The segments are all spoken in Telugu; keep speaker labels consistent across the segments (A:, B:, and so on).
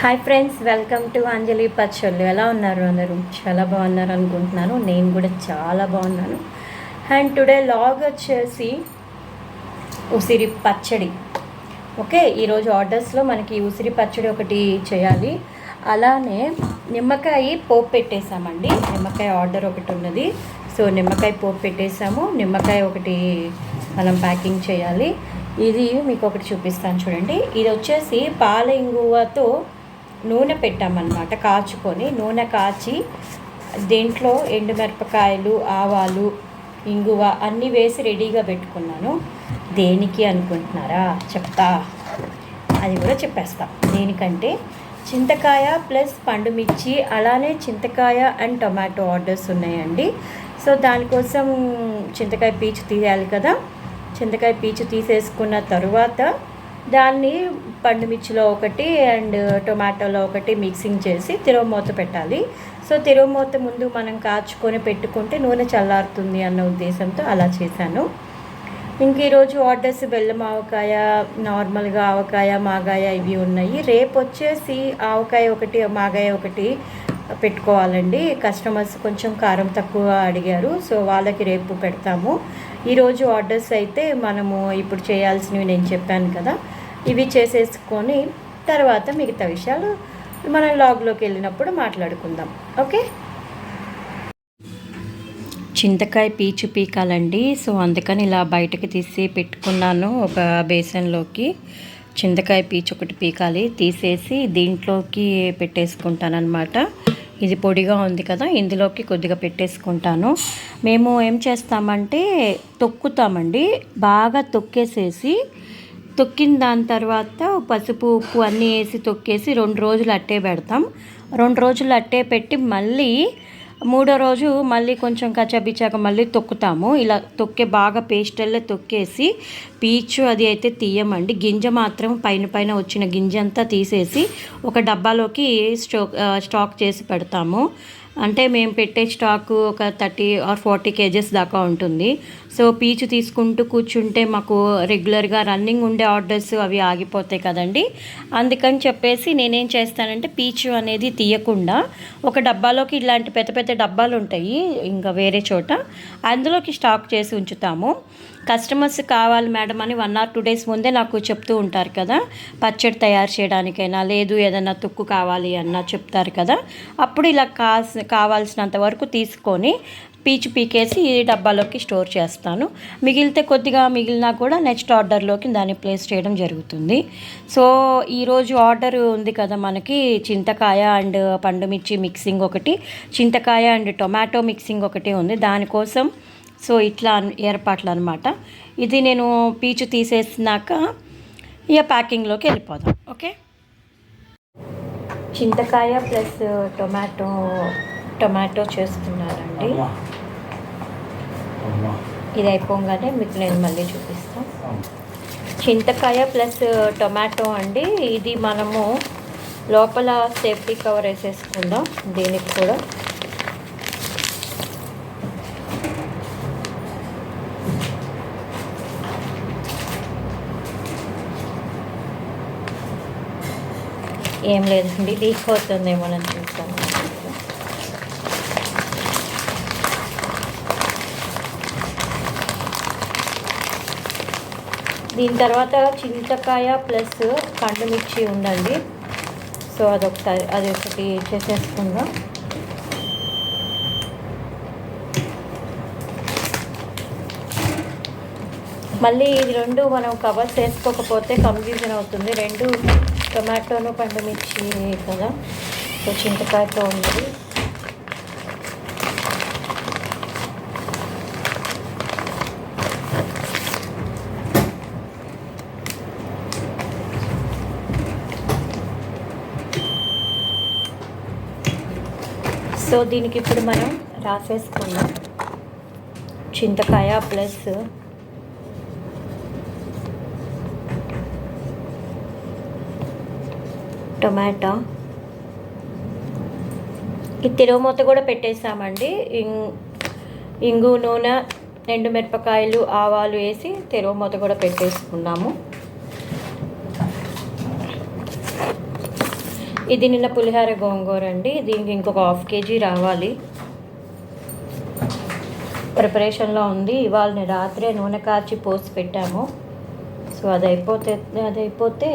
A: Hi friends welcome to Anjali పచ్చళ్ళు ఎలా ఉన్నారు అందరూ? చాలా బాగున్నారు అనుకుంటున్నాను. నేను కూడా చాలా బాగున్నాను. అండ్ టుడే లాగ్ వచ్చేసి ఉసిరి పచ్చడి. ఓకే ఈరోజు ఆర్డర్స్లో మనకి ఉసిరి పచ్చడి ఒకటి చేయాలి. అలానే నిమ్మకాయ పోపు పెట్టేసామండి. నిమ్మకాయ ఆర్డర్ ఒకటి ఉన్నది. సో నిమ్మకాయ పోపు పెట్టేసాము. నిమ్మకాయ ఒకటి మనం ప్యాకింగ్ చేయాలి. ఇది మీకు ఒకటి చూపిస్తాను చూడండి. ఇది వచ్చేసి పాల ఇంగువతో నూనె పెట్టామన్నమాట కాచుకొని నూనె కాచి దీంట్లో ఎండుమిరపకాయలు ఆవాలు ఇంగువ అన్నీ వేసి రెడీగా పెట్టుకున్నాను. దేనికి అనుకుంటున్నారా? చెప్తా. అది కూడా చెప్పేస్తా. దేనికంటే చింతకాయ ప్లస్ పండు మిర్చి అలానే చింతకాయ అండ్ టొమాటో ఆర్డర్స్ ఉన్నాయండి. సో దానికోసం చింతకాయ పీచు తీయాలి కదా. చింతకాయ పీచు తీసేసుకున్న తరువాత దాన్ని పండుమిర్చిలో ఒకటి అండ్ టొమాటోలో ఒకటి మిక్సింగ్ చేసి తిరువమూత పెట్టాలి. సో తిరువమూత ముందు మనం కాచుకొని పెట్టుకుంటే నూనె చల్లారుతుంది అన్న ఉద్దేశంతో అలా చేశాను. ఇంక ఈరోజు ఆర్డర్స్ బెల్లం ఆవకాయ నార్మల్గా ఆవకాయ మాగాయ ఇవి ఉన్నాయి. రేపు వచ్చేసి ఆవకాయ ఒకటి మాగాయ ఒకటి పెట్టుకోవాలండి. కస్టమర్స్ కొంచెం కారం తక్కువ అడిగారు సో వాళ్ళకి రేపు పెడతాము. ఈరోజు ఆర్డర్స్ అయితే మనము ఇప్పుడు చేయాల్సినవి నేను చెప్పాను కదా. ఇవి చేసేసుకొని తర్వాత మిగతా విషయాలు మనం లాగ్లోకి వెళ్ళినప్పుడు మాట్లాడుకుందాం. ఓకే? చింతకాయ పీచు పీకాలండి. సో అందుకని ఇలా బయటకు తీసి పెట్టుకున్నాను ఒక బేసన్లోకి. చింతకాయ పీచు ఒకటి పీకాలి. తీసేసి దీంట్లోకి పెట్టేసుకుంటాను అనమాట ఇది పొడిగా ఉంది కదా ఇందులోకి కొద్దిగా పెట్టేసుకుంటాను. మేము ఏం చేస్తామంటే తొక్కుతామండి. బాగా తొక్కేసేసి తొక్కిన దాని తర్వాత పసుపు ఉప్పు అన్నీ వేసి తొక్కేసి రెండు రోజులు అట్టే పెడతాం. రెండు రోజులు అట్టే పెట్టి మళ్ళీ మూడో రోజు మళ్ళీ కొంచెం కచ్చాపిచ్చాక మళ్ళీ తొక్కుతాము. ఇలా తొక్కే బాగా పేస్టల్లో తొక్కేసి పీచు అది అయితే తీయమండి. గింజ మాత్రం పైన పైన వచ్చిన గింజ అంతా తీసేసి ఒక డబ్బాలోకి స్టోక్ స్టాక్ చేసి పెడతాము. అంటే మేము పెట్టే స్టాకు ఒక థర్టీ ఆర్ ఫార్టీ కేజెస్ దాకా ఉంటుంది. సో పీచు తీసుకుంటూ కూర్చుంటే మాకు రెగ్యులర్గా రన్నింగ్ ఉండే ఆర్డర్స్ అవి ఆగిపోతాయి కదండి. అందుకని చెప్పేసి నేనేం చేస్తానంటే పీచు అనేది తీయకుండా ఒక డబ్బాలోకి ఇలాంటి పెద్ద పెద్ద డబ్బాలు ఉంటాయి ఇంకా వేరే చోట అందులోకి స్టాక్ చేసి ఉంచుతాము. కస్టమర్స్ కావాలి మేడం అని వన్ ఆర్ టూ డేస్ ముందే నాకు చెప్తూ ఉంటారు కదా పచ్చడి తయారు చేయడానికైనా లేదు ఏదైనా తుక్కు కావాలి అన్నా చెప్తారు కదా అప్పుడు ఇలా కాస్ కావాల్సినంత వరకు తీసుకొని పీచు పీకేసి ఈ డబ్బాలోకి స్టోర్ చేస్తాను. మిగిలితే కొద్దిగా మిగిలినా కూడా నెక్స్ట్ ఆర్డర్లోకి దాన్ని ప్లేస్ చేయడం జరుగుతుంది. సో ఈరోజు ఆర్డర్ ఉంది కదా మనకి చింతకాయ అండ్ పండుమిర్చి మిక్సింగ్ ఒకటి చింతకాయ అండ్ టొమాటో మిక్సింగ్ ఒకటి ఉంది. దానికోసం సో ఇట్లా ఏర్పాట్లు అనమాట ఇది నేను పీచు తీసేసినాక ఇక ప్యాకింగ్లోకి వెళ్ళిపోదాం. ఓకే? చింతకాయ ప్లస్ టొమాటో టొమాటో చేస్తున్నానండి ఇది అయిపోగానే మీకు నేను మళ్ళీ చూపిస్తాను చింతకాయ ప్లస్ టొమాటో అండి. ఇది మనము లోపల సేఫ్టీ కవర్ వేసేసుకుందాం దీనికి కూడా. ఏం లేదండి లీక్ అవుతుందేమో అని చూస్తాను దీని తర్వాత చింతకాయ ప్లస్ పండు మిర్చి ఉందండి. సో అదొకసారి అది ఒకటి చేసేసుకుందాం. మళ్ళీ ఇది రెండు మనం కవర్ చేసుకోకపోతే కన్ఫ్యూజన్ అవుతుంది. రెండు టొమాటోను పండు మిర్చి కదా. సో చింతకాయతో ఉంది. సో దీనికి ఇప్పుడు మనం రాసేసుకుందాం. చింతకాయ ప్లస్ టొమాటో. ఈ తిరుమూత కూడా పెట్టేసామండి. ఇం- ఇంగు నూనె ఎండు మిరపకాయలు ఆవాలు వేసి తిరుమూత కూడా పెట్టేసుకున్నాము. ఇది నిన్న పులిహార గోంగూర అండి. దీనికి ఇంకొక హాఫ్ కేజీ రావాలి. ప్రిపరేషన్లో ఉంది. ఇవాళ రాత్రే నూనె కాచి పోసి పెట్టాము. సో అది అయిపోతే అది అయిపోతే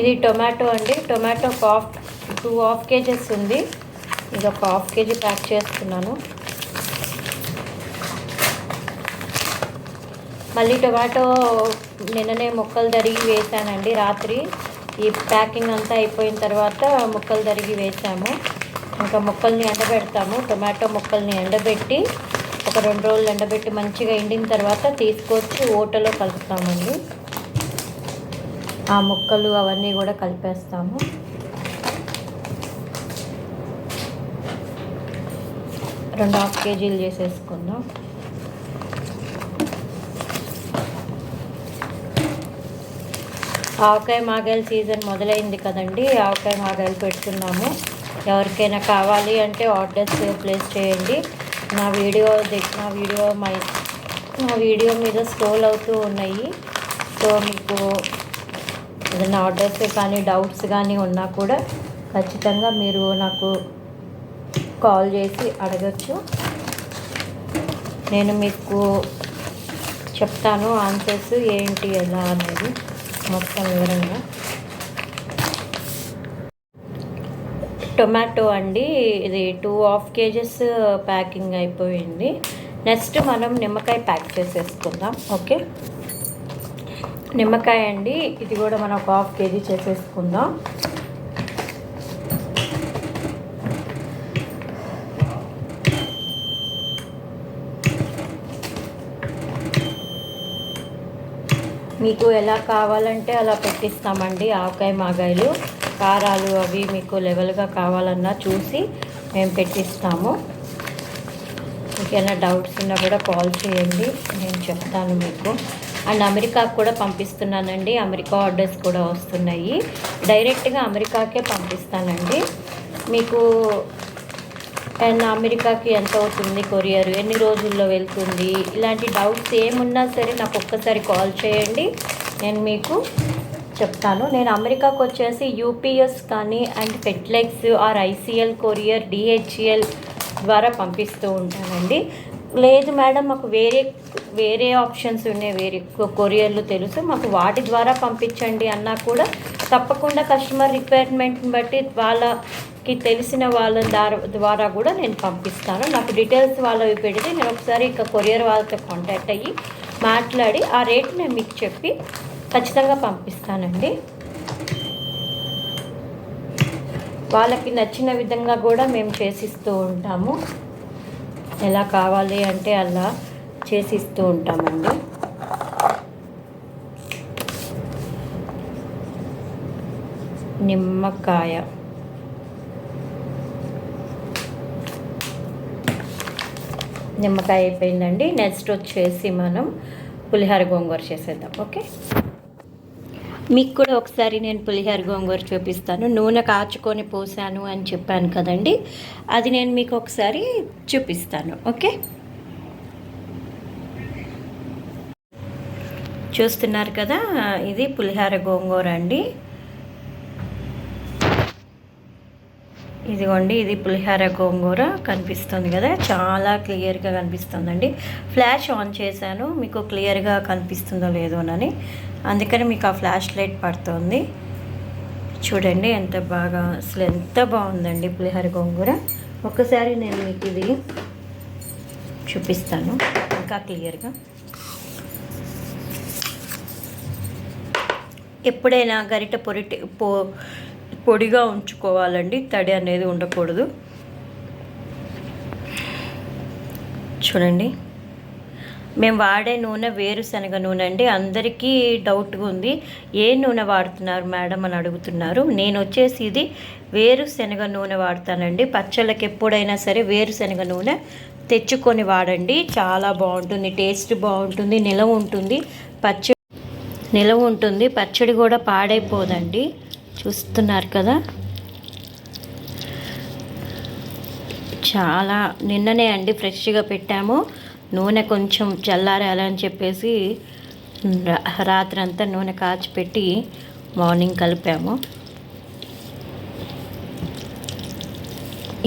A: ఇది టొమాటో అండి. టొమాటో ఒక హాఫ్ టూ హాఫ్ కేజెస్ ఉంది. ఇది ఒక హాఫ్ కేజీ ప్యాక్ చేస్తున్నాను. మళ్ళీ టొమాటో నిన్ననే ముక్కలు తరిగి వేసానండి రాత్రి. ఈ ప్యాకింగ్ అంతా అయిపోయిన తర్వాత ముక్కలు తరిగి వేసాము. ఇంకా ముక్కల్ని ఎండబెడతాము. టొమాటో ముక్కల్ని ఎండబెట్టి ఒక రెండు రోజులు ఎండబెట్టి మంచిగా ఎండిన తర్వాత తీసుకొచ్చి ఓటలో కలుపుతామండి. ఆ ముక్కలు అవన్నీ కూడా కలిపేస్తాము. రెండు హాఫ్ కేజీలు చేసేసుకుందాం. ఆవకాయ మాగాయల సీజన్ మొదలైంది కదండి ఆవకాయ మాగాయలు పెడుతున్నాము. ఎవరికైనా కావాలి అంటే ఆర్డర్స్ ప్లేస్ చేయండి. నా వీడియో నా వీడియో మై నా వీడియో మీద స్క్రోల్ అవుతూ ఉన్నాయి. సో మీకు ఏదైనా ఆర్డర్స్ కానీ డౌట్స్ కానీ ఉన్నా కూడా ఖచ్చితంగా మీరు నాకు కాల్ చేసి అడగచ్చు. నేను మీకు చెప్తాను ఆన్సర్స్ ఏంటి ఎలా అనేది మొత్తం వివరంగా. టొమాటో అండి ఇది టూ హాఫ్ కేజెస్ ప్యాకింగ్ అయిపోయింది. నెక్స్ట్ మనం నిమ్మకాయ ప్యాక్ చేసేసుకుందాం ఓకే? నిమ్మకాయ అండి ఇది కూడా మనం ఒక హాఫ్ కేజీ చేసేసుకుందాం. మీకు ఎలా కావాలంటే అలా పెట్టిస్తామండి ఆవకాయ మాగాయలు. కారాలు అవి మీకు లెవెల్గా కావాలన్నా చూసి మేము పెట్టిస్తాము. ఇంకేమైనా డౌట్స్ ఉన్నా కూడా కాల్ చేయండి. నేను చెప్తాను మీకు. అండ్ అమెరికాకు కూడా పంపిస్తున్నానండి. అమెరికా ఆర్డర్స్ కూడా వస్తున్నాయి. డైరెక్ట్గా అమెరికాకే పంపిస్తానండి. మీకు అండ్ అమెరికాకి ఎంత అవుతుంది కొరియర్? ఎన్ని రోజుల్లో వెళ్తుంది? ఇలాంటి డౌట్స్ ఏమున్నా సరే నాకు ఒక్కసారి కాల్ చేయండి. నేను మీకు చెప్తాను. నేను అమెరికాకు వచ్చేసి యూపీఎస్ కానీ and FedEx or ICL courier DHL ద్వారా పంపిస్తూ ఉంటానండి. లేదు మేడం మాకు వేరే వేరే ఆప్షన్స్ ఉన్నాయి. వేరే కొరియర్లు తెలుసు. మాకు వాటి ద్వారా పంపించండి అన్నా కూడా తప్పకుండా కస్టమర్ రిక్వైర్మెంట్ని బట్టి వాళ్ళ కి తెలిసిన వాళ్ళ ద్వారా ద్వారా కూడా నేను పంపిస్తాను. నాకు డీటెయిల్స్ వాళ్ళవి పెడితే నేను ఒకసారి ఇక కొరియర్ వాళ్ళతో కాంటాక్ట్ అయ్యి మాట్లాడి ఆ రేట్ నేను మీకు చెప్పి ఖచ్చితంగా పంపిస్తానండి. వాళ్ళకి నచ్చిన విధంగా కూడా మేము చేసిస్తూ ఉంటాము. ఎలా కావాలి అంటే అలా చేసిస్తూ ఉంటామండి. నిమ్మకాయ. నిమ్మకాయ అయిపోయిందండి. నెక్స్ట్ వచ్చేసి మనం పులిహోర గోంగూర చేసేద్దాం. ఓకే మీకు కూడా ఒకసారి నేను పులిహోర గోంగూర చూపిస్తాను. నూనె కాచుకొని పోసాను అని చెప్పాను కదండి. అది నేను మీకు ఒకసారి చూపిస్తాను. ఓకే చూస్తున్నారు కదా ఇది పులిహోర గోంగూర అండి. ఇదిగోండి ఇది పులిహోర గోంగూర కనిపిస్తుంది కదా. చాలా క్లియర్గా కనిపిస్తుందండి. ఫ్లాష్ ఆన్ చేశాను. మీకు క్లియర్గా కనిపిస్తుందో లేదోనని అందుకని మీకు ఆ ఫ్లాష్ లైట్ పడుతుంది. చూడండి ఎంత బాగా అసలు ఎంత బాగుందండి పులిహోర గోంగూర. ఒక్కసారి నేను మీకు ఇది చూపిస్తాను. ఇంకా క్లియర్గా. ఎప్పుడైనా గరిట పొరిటి పో పొడిగా ఉంచుకోవాలండి. తడి అనేది ఉండకూడదు. చూడండి. మేము వాడే నూనె వేరుశనగ నూనె అండి. అందరికీ డౌట్గా ఉంది. ఏ నూనె వాడుతున్నారు మేడం అని అడుగుతున్నారు. నేను వచ్చేసి ఇది వేరుశనగ నూనె వాడతానండి. పచ్చళ్ళకి ఎప్పుడైనా సరే వేరుశనగ నూనె తెచ్చుకొని వాడండి. చాలా బాగుంటుంది. టేస్ట్ బాగుంటుంది. నిలవ ఉంటుంది. పచ్చ నిలవ ఉంటుంది. పచ్చడి కూడా పాడైపోదండి. చూస్తున్నారు కదా. చాలా నిన్ననే అండి ఫ్రెష్గా పెట్టాము. నూనె కొంచెం చల్లారాలని చెప్పేసి రాత్రి రాత్రంతా నూనె కాచిపెట్టి మార్నింగ్ కలిపాము.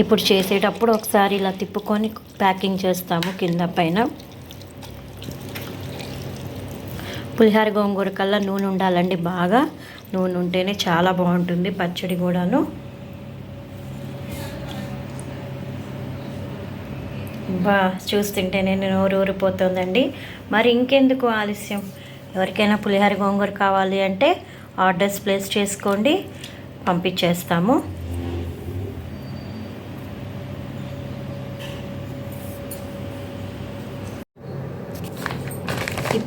A: ఇప్పుడు చేసేటప్పుడు ఒకసారి ఇలా తిప్పుకొని ప్యాకింగ్ చేస్తాము కింద పైన. పులిహార గోంగూర కల్లా నూనె ఉండాలండి బాగా. నూనె ఉంటేనే చాలా బాగుంటుంది పచ్చడి కూడాను. బా చూస్తుంటేనే నోరు ఊరిపోతుందండి. మరి ఇంకెందుకు ఆలస్యం? ఎవరికైనా పులిహార గోంగూర కావాలి అంటే ఆర్డర్స్ ప్లేస్ చేసుకోండి పంపించేస్తాము.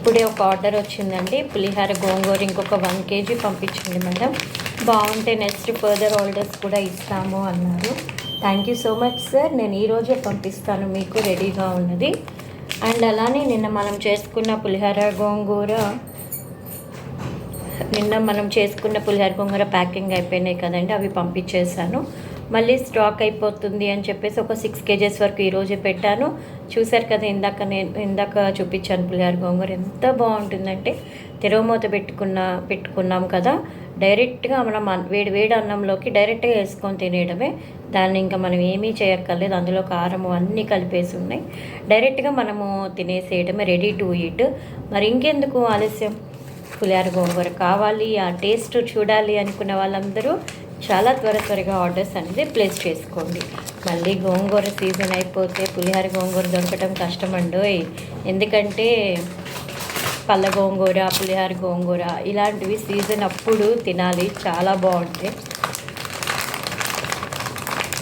A: ఇప్పుడే ఒక ఆర్డర్ వచ్చిందండి. పులిహార గోంగూర ఇంకొక వన్ కేజీ పంపించండి మేడం. బాగుంటే నెక్స్ట్ ఫర్దర్ ఆర్డర్స్ కూడా ఇస్తాము అన్నారు. Thank you so much sir నేను ఈరోజే పంపిస్తాను మీకు రెడీగా ఉన్నది. అండ్ అలానే నిన్న మనం చేసుకున్న పులిహార గోంగూర నిన్న మనం చేసుకున్న పులిహార గోంగూర ప్యాకింగ్ అయిపోయినాయి కదండి అవి పంపించేశాను. మళ్ళీ స్టాక్ అయిపోతుంది అని చెప్పేసి ఒక సిక్స్ కేజెస్ వరకు ఈరోజే పెట్టాను. చూశారు కదా ఇందాక నేను ఇందాక చూపించాను పులిహార గోంగూర. ఎంత బాగుంటుందంటే తెరవమూత పెట్టుకున్న పెట్టుకున్నాం కదా డైరెక్ట్గా మనం అన్- వేడి వేడి అన్నంలోకి డైరెక్ట్గా వేసుకొని తినేయడమే. దాన్ని ఇంకా మనం ఏమీ చేయక్కర్లేదు. అందులో కారము అన్నీ కలిపేసి ఉన్నాయి. డైరెక్ట్గా మనము తినేసేయడమే రెడీ టు ఈట్ మరి ఇంకెందుకు ఆలస్యం? పులిహార గోంగూర కావాలి ఆ టేస్ట్ చూడాలి అనుకున్న వాళ్ళందరూ చాలా త్వర త్వరగా ఆర్డర్స్ అనేది ప్లేస్ చేసుకోండి. మళ్ళీ గోంగూర సీజన్ అయిపోతే పులిహార గోంగూర దొరకటం కష్టమండోయ్ ఎందుకంటే పళ్ళ గోంగూర పులిహార గోంగూర ఇలాంటివి సీజన్ అప్పుడు తినాలి. చాలా బాగుంటాయి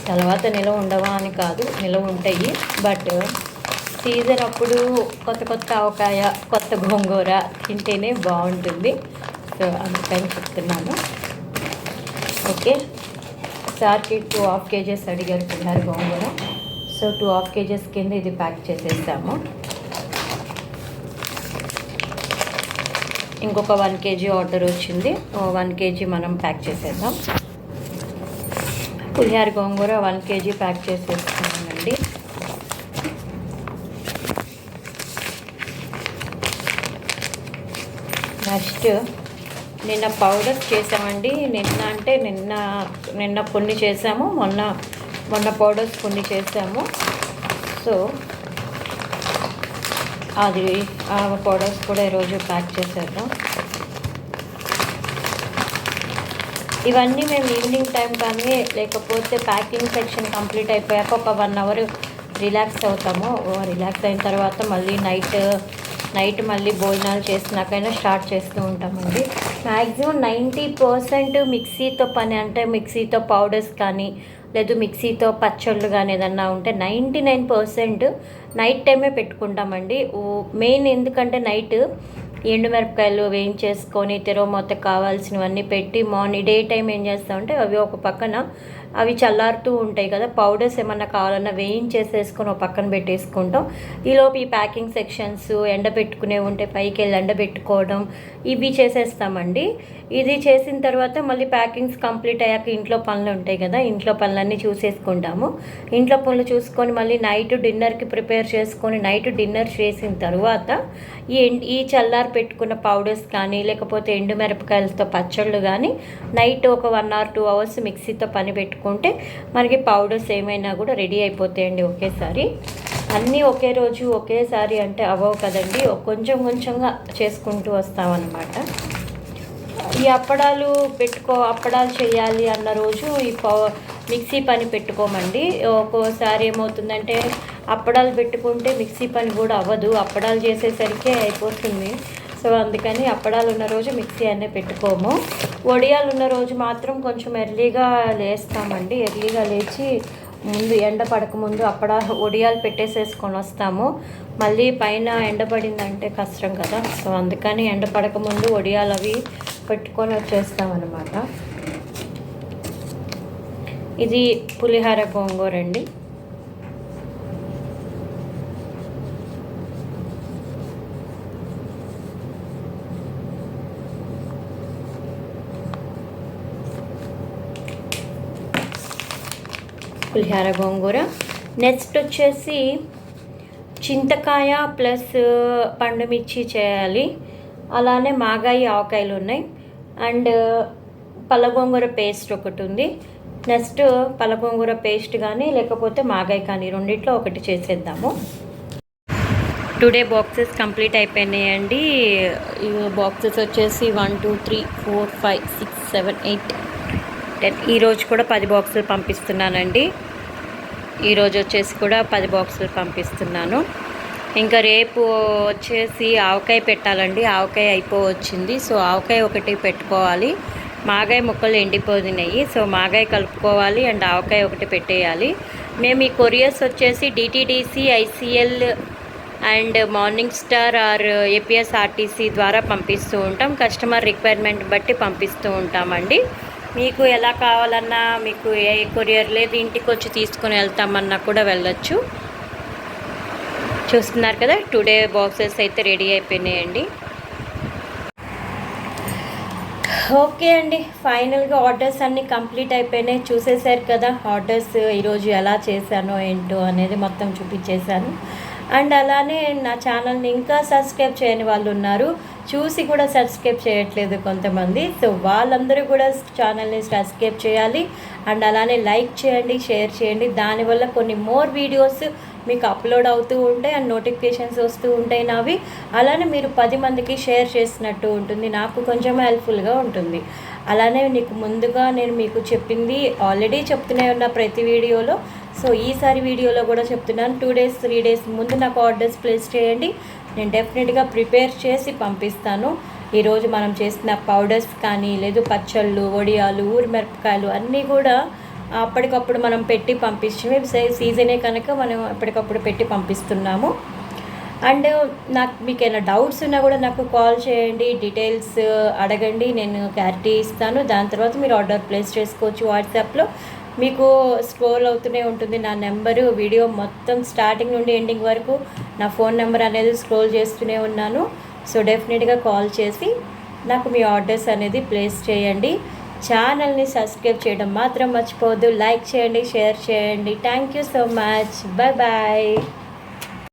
A: తర్వాత నిలవ ఉండవా అని కాదు నిలవ ఉంటాయి. బట్ సీజన్ అప్పుడు కొత్త కొత్త ఆవకాయ కొత్త గోంగూర తింటేనే బాగుంటుంది. సో అందుకని చెప్తున్నాను. ఓకే. సార్కి టూ హాఫ్ కేజెస్ అడిగారు పులిహార గోంగూర. సో టూ హాఫ్ కేజెస్ కింద ఇది ప్యాక్ చేసేస్తాము. ఇంకొక వన్ కేజీ ఆర్డర్ వచ్చింది. వన్ కేజీ మనం ప్యాక్ చేసేద్దాం. పులిహార గోంగూర వన్ కేజీ ప్యాక్ చేసేస్తామండి నెక్స్ట్ నిన్న పౌడర్స్ చేసామండి నిన్న అంటే నిన్న నిన్న కొన్ని చేసాము మొన్న మొన్న పౌడర్స్ కొన్ని చేసాము సో అది ఆ పౌడర్స్ కూడా ఈరోజు ప్యాక్ చేసేద్దాం. ఇవన్నీ మేము ఈవినింగ్ టైం కానీ లేకపోతే ప్యాకింగ్ సెక్షన్ కంప్లీట్ అయిపోయాక ఒక వన్ అవర్ రిలాక్స్ అవుతాము. రిలాక్స్ అయిన తర్వాత మళ్ళీ నైట్ నైట్ మళ్ళీ భోజనాలు చేసినాకైనా స్టార్ట్ చేస్తూ ఉంటామండి. మ్యాక్సిమం నైంటీ పర్సెంట్ మిక్సీతో పని అంటే మిక్సీతో పౌడర్స్ కానీ లేదు మిక్సీతో పచ్చళ్ళు కానీ ఏదన్నా ఉంటే నైంటీ నైన్ పర్సెంట్ నైట్ టైమే పెట్టుకుంటామండి. మెయిన్ ఎందుకంటే నైట్ ఎండుమిరపకాయలు వేయించేసుకొని తెరవమూత కావాల్సినవన్నీ పెట్టి మార్నింగ్ డే టైం ఏం చేస్తామంటే అవి ఒక పక్కన అవి చల్లారుతూ ఉంటాయి కదా. పౌడర్స్ ఏమన్నా కావాలన్నా వేయించేసేసుకొని ఒక పక్కన పెట్టేసుకుంటాం. ఈలోపు ఈ ప్యాకింగ్ సెక్షన్స్ ఎండబెట్టుకునే ఉంటే పైకి వెళ్ళి ఎండబెట్టుకోవడం ఇవి చేసేస్తామండి. ఇది చేసిన తర్వాత మళ్ళీ ప్యాకింగ్స్ కంప్లీట్ అయ్యాక ఇంట్లో పనులు ఉంటాయి కదా. ఇంట్లో పనులన్నీ చూసేసుకుంటాము. ఇంట్లో పనులు చూసుకొని మళ్ళీ నైట్ డిన్నర్కి ప్రిపేర్ చేసుకొని నైట్ డిన్నర్ చేసిన తర్వాత ఈ ఎండ్- ఈ చల్లారు పెట్టుకున్న పౌడర్స్ కానీ లేకపోతే ఎండు మిరపకాయలతో పచ్చళ్ళు కానీ నైట్ ఒక వన్ ఆర్ టూ అవర్స్ మిక్సీతో పని పెట్టుకుంటే మనకి పౌడర్స్ ఏమైనా కూడా రెడీ అయిపోతాయండి ఒకేసారి. అన్నీ ఒకే రోజు ఒకేసారి అంటే అవ్వవు కదండి. కొంచెం కొంచెంగా చేసుకుంటూ వస్తామన్నమాట. ఈ అప్పడాలు పెట్టుకో అప్పడాలు చేయాలి అన్న రోజు ఈ పౌ మిక్సీ పని పెట్టుకోమండి. ఒక్కోసారి ఏమవుతుందంటే అప్పడాలు పెట్టుకుంటే మిక్సీ పని కూడా అవ్వదు. అప్పడాలు చేసేసరికి అయిపోతుంది. సో అందుకని అప్పడాలు ఉన్న రోజు మిక్సీ అనే పెట్టుకోము. వడియాలు ఉన్న రోజు మాత్రం కొంచెం ఎర్లీగా లేస్తామండి. ఎర్లీగా లేచి ముందు ఎండ పడక ముందు అప్పడా వడియాలు పెట్టేసేసుకొని వస్తాము. మళ్ళీ పైన ఎండ పడిందంటే కష్టం కదా. సో అందుకని ఎండ పడక ముందు వడియాలు అవి పెట్టుకొని వచ్చేస్తాం అనమాట ఇది పులిహార గోంగూర అండి పులిహార గోంగూర. నెక్స్ట్ వచ్చేసి చింతకాయ ప్లస్ పండుమిర్చి చేయాలి. అలానే మాగాయి ఆవకాయలు ఉన్నాయి. అండ్ పల్లగొంగూర పేస్ట్ ఒకటి ఉంది. నెక్స్ట్ పల్లగొంగూర పేస్ట్ కానీ లేకపోతే మాగాయి కానీ రెండిట్లో ఒకటి చేసేద్దాము. టుడే బాక్సెస్ కంప్లీట్ అయిపోయినాయండి. ఈ బాక్సెస్ వచ్చేసి one two three four five six seven eight ten ఈరోజు కూడా పది బాక్సులు పంపిస్తున్నానండి. ఈరోజు వచ్చేసి కూడా పది బాక్సులు పంపిస్తున్నాను. ఇంకా రేపు వచ్చేసి ఆవకాయ పెట్టాలండి. ఆవకాయ అయిపోవచ్చింది. సో ఆవకాయ ఒకటి పెట్టుకోవాలి. మాగాయ ముక్కలు ఎండిపోయినాయి. సో మాగాయ కలుపుకోవాలి అండ్ ఆవకాయ ఒకటి పెట్టేయాలి. మేము ఈ కొరియర్స్ వచ్చేసి DTDC ICL and morning star or APSRTC ద్వారా పంపిస్తూ ఉంటాం. కస్టమర్ రిక్వైర్మెంట్ బట్టి పంపిస్తూ ఉంటామండి. మీకు ఎలా కావాలన్నా మీకు ఏ కొరియర్ లేదు ఇంటికి వచ్చి తీసుకొని వెళ్తామన్నా కూడా వెళ్ళొచ్చు. చూస్తున్నారు కదా టుడే బాక్సెస్ అయితే రెడీ అయిపోయినాయండి. ఓకే అండి ఫైనల్గా ఆర్డర్స్ అన్నీ కంప్లీట్ అయిపోయినాయి. చూసేశారు కదా ఆర్డర్స్ ఈరోజు ఎలా చేశానో ఏంటో అనేది మొత్తం చూపించేశాను. అండ్ అలానే నా ఛానల్ని ఇంకా సబ్స్క్రైబ్ చేయని వాళ్ళు ఉన్నారు చూసి కూడా సబ్స్క్రైబ్ చేయట్లేదు కొంతమంది. సో వాళ్ళందరూ కూడా ఛానల్ని సబ్స్క్రైబ్ చేయాలి. అండ్ అలానే లైక్ చేయండి షేర్ చేయండి. దానివల్ల కొన్ని మోర్ వీడియోస్ మీకు అప్లోడ్ అవుతూ ఉంటాయి అండ్ నోటిఫికేషన్స్ వస్తూ ఉంటాయి నావి. అలానే మీరు పది మందికి షేర్ చేసినట్టు ఉంటుంది. నాకు కొంచెం హెల్ప్ఫుల్గా ఉంటుంది. అలానే నీకు ముందుగా నేను మీకు చెప్పింది ఆల్రెడీ చెప్తూనే ఉన్న ప్రతి వీడియోలో సో ఈసారి వీడియోలో కూడా చెప్తున్నాను. టూ డేస్ త్రీ డేస్ ముందు నాకు ఆర్డర్స్ ప్లేస్ చేయండి. నేను డెఫినెట్గా ప్రిపేర్ చేసి పంపిస్తాను. ఈరోజు మనం చేసిన పౌడర్స్ కానీ లేదు పచ్చళ్ళు వడియాలు ఊరిమిరపకాయలు అన్నీ కూడా అప్పటికప్పుడు మనం పెట్టి పంపించే సీజనే కనుక మనం ఎప్పటికప్పుడు పెట్టి పంపిస్తున్నాము. అండ్ నాకు మీకు ఏమైనా డౌట్స్ ఉన్నా కూడా నాకు కాల్ చేయండి డీటెయిల్స్ అడగండి. నేను క్లారిటీ ఇస్తాను. దాని తర్వాత మీరు ఆర్డర్ ప్లేస్ చేసుకోవచ్చు. వాట్సాప్లో మీకు స్క్రోల్ అవుతూనే ఉంటుంది నా నెంబరు వీడియో మొత్తం స్టార్టింగ్ నుండి ఎండింగ్ వరకు నా ఫోన్ నెంబర్ అనేది స్క్రోల్ చేస్తూనే ఉన్నాను. సో డెఫినెట్గా కాల్ చేసి నాకు మీ ఆర్డర్స్ అనేది ప్లేస్ చేయండి. ఛానల్ని సబ్స్క్రైబ్ చేయడం మాత్రం మర్చిపోవద్దు. లైక్ చేయండి షేర్ చేయండి. Thank you so much. Bye bye